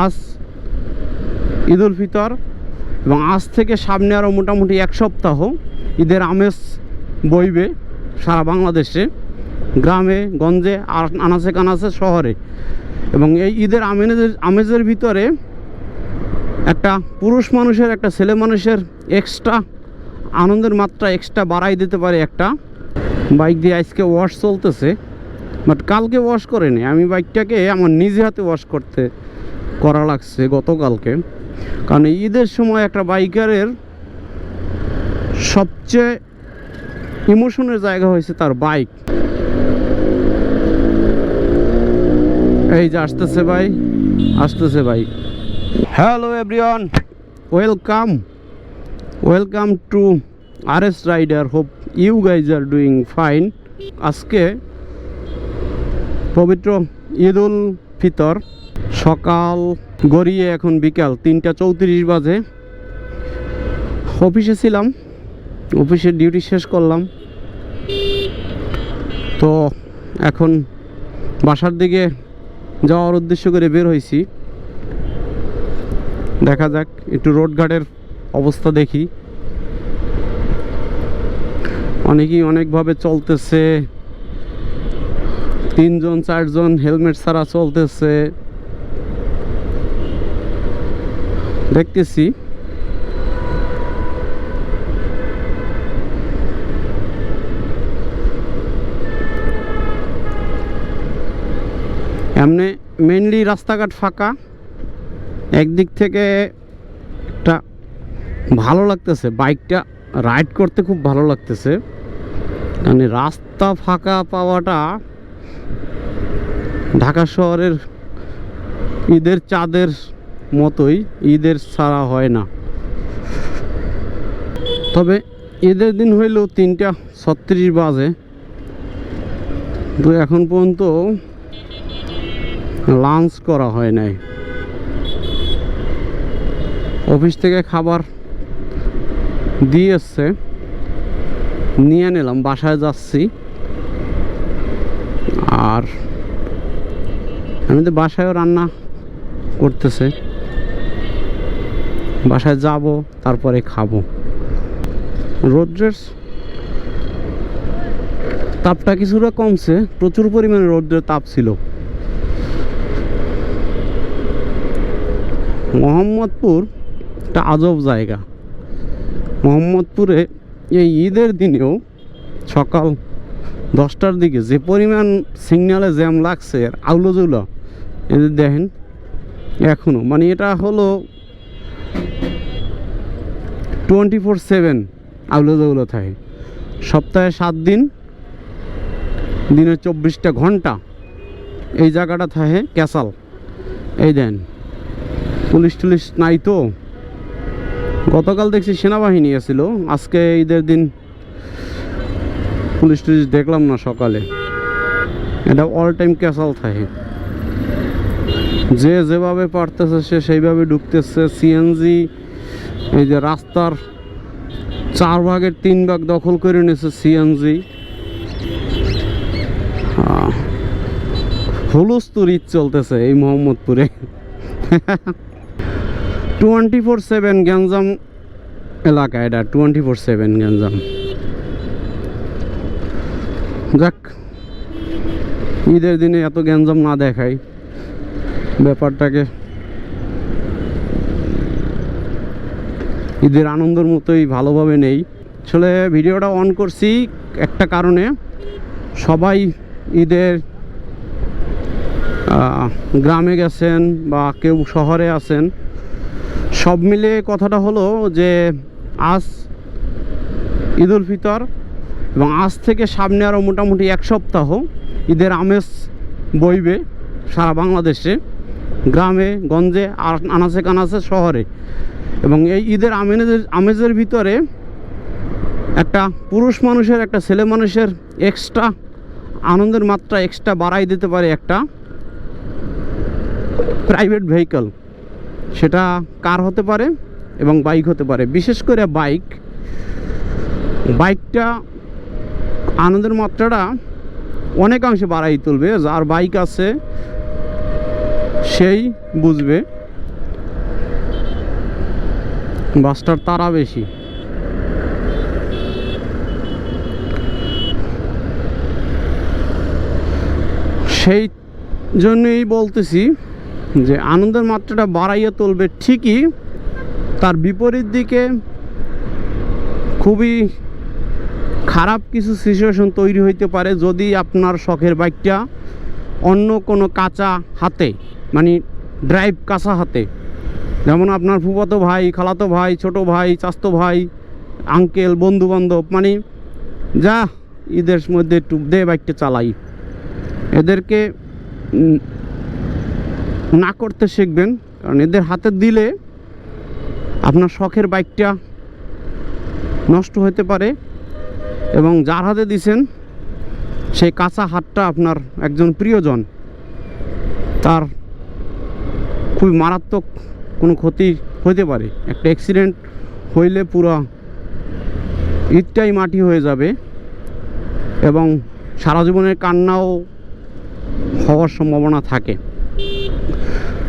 আজ ঈদ উল ফিতর এবং আজ থেকে সামনে আরও মোটামুটি এক সপ্তাহ ঈদের আমেজ বইবে সারা বাংলাদেশে, গ্রামে, গঞ্জে, আর আনাচে কানাচে শহরে। এবং এই ঈদের আমেজের আমেজের ভিতরে একটা পুরুষ মানুষের, একটা ছেলে মানুষের এক্সট্রা আনন্দের মাত্রা এক্সট্রা বাড়াই দিতে পারে একটা। বাইক দিয়ে আজকে ওয়াশ চলতেছে বাট কালকে ওয়াশ করেনি। আমি বাইকটাকে আমার নিজে হাতে ওয়াশ করতে করা লাগছে গতকালকে। কারণ ঈদের সময় একটা বাইকারের সবচেয়ে ইমোশনের জায়গা হয়েছে তার বাইক। এই যে আসতেছে ভাই আসতেছে ভাই। Hello everyone welcome welcome to R S rider hope you guys are doing fine আজকে পবিত্র ঈদ উল ফিতর সকাল গড়িয়ে এখন বিকাল তিনটা চৌত্রিশ বাজে। অফিসে ছিলাম অফিসের ডিউটি শেষ করলাম। তো এখন বাসার দিকে যাওয়ার উদ্দেশ্য করে বের হয়েছি। দেখা যাক, একটু রোডঘাটের অবস্থা দেখি। অনেকেই অনেকভাবে চলতেছে। তিনজন, চারজন হেলমেট ছাড়া চলতেছে। দেখতেছি। এমনি মেনলি রাস্তাঘাট ফাঁকা। একদিক থেকে একটা ভালো লাগতেছে। বাইকটা রাইড করতে খুব ভালো লাগতেছে। মানে রাস্তা ফাঁকা পাওয়াটা ঢাকা শহরের ঈদের চাঁদের মতোই ঈদের ছাড়া হয় না। তবে ঈদের দিন হইলেও তিনটা ছত্রিশ বাজে। তো এখন পর্যন্ত লাঞ্চ করা হয় নাই। অফিস থেকে খাবার দিয়ে এসছে নিয়ে নিলাম, বাসায় যাচ্ছি। আর আমি তো বাসায়ও রান্না করতেছে। বাসায় যাব, তারপরে খাব। রোদ্রের তাপটা কিছুটা কমছে, প্রচুর পরিমাণে রৌদ্রের তাপ ছিল। মোহাম্মদপুর একটা আজব জায়গা। মোহাম্মদপুরে এই ঈদের দিনেও সকাল দশটার দিকে যে পরিমাণ সিগনালে জ্যাম লাগছে, আর আউলো জৌলো এদের দেখেন এখনও মানে এটা হলো টোয়েন্টি ফোর সেভেন আউলো জৌলো থাকে। সপ্তাহে সাত দিন, দিনে চব্বিশটা ঘণ্টা এই জায়গাটা থাকে ক্যাসাল। এই দেন, পুলিশ টুলিশ নাই তো। গতকাল দেখছি সেনাবাহিনী এসেছিল, আজকে ঈদের দিন পুলিশ টুলিশ দেখলাম না সকালে। এটা অল টাইম ক্যাসাল থাকে। যে যেভাবে পারতেছে সে সেইভাবে ঢুকতেছে সিএনজি এই যে রাস্তার চার ভাগের তিন ভাগ দখল করে নিয়েছে সিএনজি। হুলস্থুর ঈদ চলতেছে এই মোহাম্মদপুরে। টোয়েন্টি ফোর সেভেন গ্যাঞ্জাম এলাকা এটা, টোয়েন্টি ফোর সেভেন গ্যাঞ্জাম। যাক, ঈদের দিনে এত গ্যাঞ্জাম না দেখাই। ব্যাপারটাকে ঈদের আনন্দের মতোই ভালোভাবে নেই। আসলে ভিডিওটা অন করছি একটা কারণে। সবাই ঈদের গ্রামে গেছেন বা কেউ শহরে আছেন, সব মিলে কথাটা হলো যে আজ ঈদ উল ফিতর এবং আজ থেকে সামনে আরও মোটামুটি এক সপ্তাহ ঈদের আমেজ বইবে সারা বাংলাদেশে, গ্রামে, গঞ্জে আর আনাচে কানাচে শহরে। এবং এই ঈদের আমেজের আমেজের ভিতরে একটা পুরুষ মানুষের, একটা ছেলে মানুষের এক্সট্রা আনন্দের মাত্রা এক্সট্রা বাড়াই দিতে পারে একটা প্রাইভেট ভেহিকল সেটা কার হতে পারে এবং বাইক হতে পারে। বিশেষ করে বাইক বাইকটা আনন্দের মাত্রাটা অনেকাংশে বাড়াই তুলবে। যার বাইক আছে, সেই বুঝবে। বাসটার তারা বেশি। সেই জন্যই বলতেছি যে আনন্দের মাত্রাটা বাড়াইয়া তুলবে ঠিকই, তার বিপরীত দিকে খুবই খারাপ কিছু সিচুয়েশন তৈরি হইতে পারে যদি আপনার শখের বাইকটা অন্য কোনো কাঁচা হাতে মানে ড্রাইভ কাঁচা হাতে যেমন আপনার ফুফাতো ভাই, খালাতো ভাই, ছোট ভাই চাস্তো ভাই, আঙ্কেল বন্ধু বান্ধব মানে যা ঈদের মধ্যে একটু দে বাইকটা চালাই। এদেরকে না করতে শিখবেন, কারণ এদের হাতে দিলে আপনার শখের বাইকটা নষ্ট হতে পারে এবং যার হাতে দিছেন, সেই কাঁচা হাতটা আপনার একজন প্রিয়জন। তার খুবই মারাত্মক কোনো ক্ষতি হতে পারে। একটা অ্যাক্সিডেন্ট হইলে পুরো ঈদটাই মাটি হয়ে যাবে এবং সারা জীবনের কান্নাও হওয়ার সম্ভাবনা থাকে।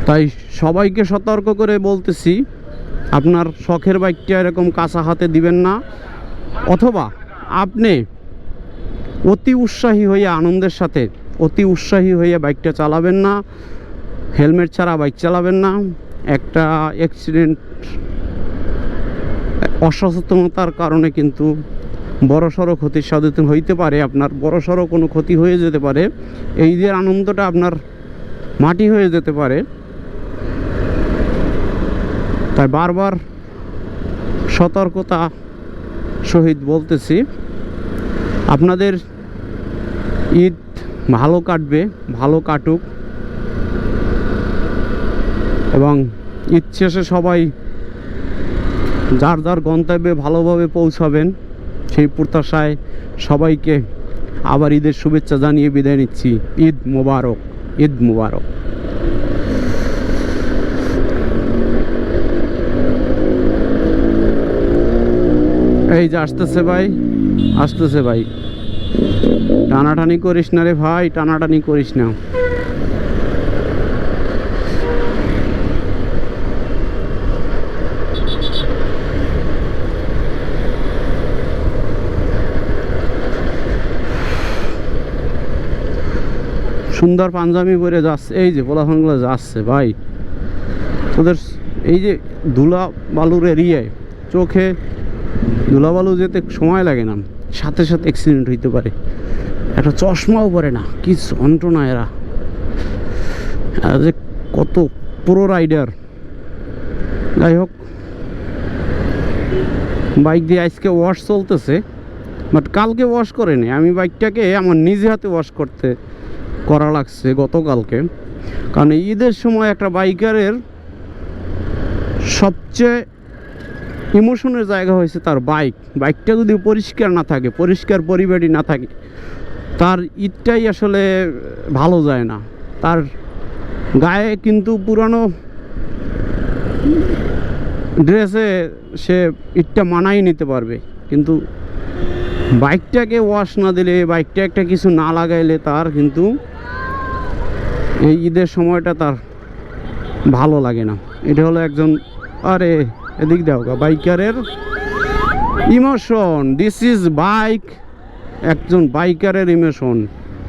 তাই সবাইকে সতর্ক করে বলতেছি, আপনার শখের বাইকটা এরকম কাঁচা হাতে দিবেন না, অথবা আপনি অতি উৎসাহী হয়ে আনন্দের সাথে অতি উৎসাহী হয়ে বাইকটা চালাবেন না, হেলমেট ছাড়া বাইক চালাবেন না একটা অ্যাক্সিডেন্ট অসচেতনতার কারণে কিন্তু বড় সড়ো ক্ষতির সাধিত হইতে পারে, আপনার বড় সড়ো কোনো ক্ষতি হয়ে যেতে পারে, এই যে আনন্দটা আপনার মাটি হয়ে যেতে পারে, তাই বারবার সতর্কতা সহিত বলতেছি, আপনাদের ঈদ ভালো কাটবে, ভালো কাটুক। এবং শেষে সবাই যার যার গন্তব্যে ভালোভাবে পৌঁছাবেন, সেই প্রত্যাশায় সবাইকে আবার ঈদের শুভেচ্ছা জানিয়ে বিদায় নিচ্ছি। ঈদ মোবারক ঈদ মোবারক। এই যে আসতেছে ভাই আসতেছে ভাই। টানাটানি করিস না রে ভাই, টানাটানি করিস না। সুন্দর পাঞ্জাবি পরে যাচ্ছে, এই যে পোলাফানগুলো যাচ্ছে ভাই। তোদের এই যে ধুলা বালুর এরিয়ায় চোখে ধুলা বালু যেতে সময় লাগে না, সাথে সাথে অ্যাক্সিডেন্ট হইতে পারে। একটা চশমাও পরে না, কি যন্ত্রণা এরা। যে কত প্রো রাইডার যাই হোক বাইক দিয়ে আজকে ওয়াশ চলতেছে বাট কালকে ওয়াশ করেনি, আমি বাইকটাকে আমার নিজে হাতে ওয়াশ করতে করা লাগছে গতকালকে। কারণ ঈদের সময় একটা বাইকারের সবচেয়ে ইমোশনের জায়গা হয়েছে তার বাইক। বাইকটা যদি পরিষ্কার না থাকে, পরিষ্কার পরিবেটি না থাকে, তার ঈদটাই আসলে ভালো যায় না। তার গায়ে কিন্তু পুরানো ড্রেসে সে ঈদটা মানাই নিতে পারবে। কিন্তু বাইকটাকে ওয়াশ না দিলে, বাইকটা একটা কিছু না লাগাইলে তার কিন্তু এই ঈদের সময়টা তার ভালো লাগে না। এটা হলো একজন, আরে, এদিক দাও বাইকারের ইমোশন। দিস ইজ বাইক একজন বাইকারের ইমোশন।